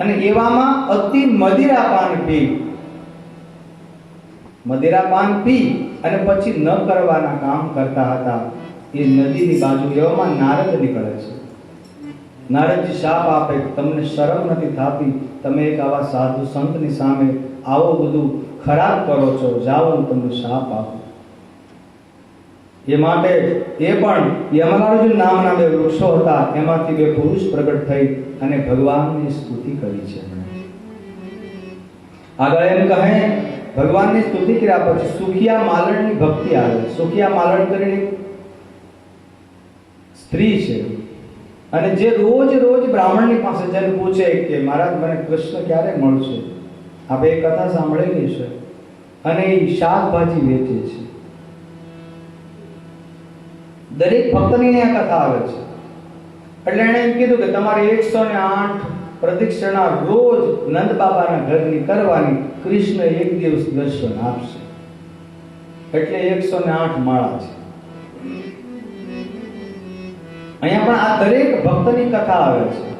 અને એવામાં અતિ મદિરાપાન પી. મદિરાપાન પી અને પછી ન કરવાના કામ કરતા હતા. એ નદીની બાજુ એવામાં નારદ નીકળે છે. નારદજી શાપ આપે, તમને શરમ નથી થતી, તમે એક આવા સાધુ સંતની સામે આવો બધું ખરાબ કરો છો, જાઓ તમને શાપ આપું. એ માટે એ પણ યમરાજુ નામના બે વૃક્ષો હતા, એમાંથી બે પુરુષ પ્રગટ થઈ અને ભગવાનની સ્તુતિ કરી છે. આગળ એમ કહે, ભગવાનની સ્તુતિ કર્યા પછી સુખિયા માલણની ભક્તિ આવે. સુખિયા માલણ કરીને સ્ત્રી છે. અને જે રોજ રોજ બ્રાહ્મણની પાસે જઈને પૂછે કે, મહારાજ, મને કૃષ્ણ ક્યારે મળશે? આપણે કથા સાંભળેલી છે. અને એ શાકભાજી વેચે છે. દરેક ભક્તની આ કથા આવે છે. એટલે એણે એમ કીધું કે, તમારે એકસો ને આઠ પ્રદક્ષિણા રોજ નંદ બાબાના ઘરની કરવાની કૃષ્ણ એક દિવસ દર્શન આપશે. એટલે એકસો ને આઠ માળા છે. અહીંયા પણ આ દરેક ભક્તની કથા આવે છે.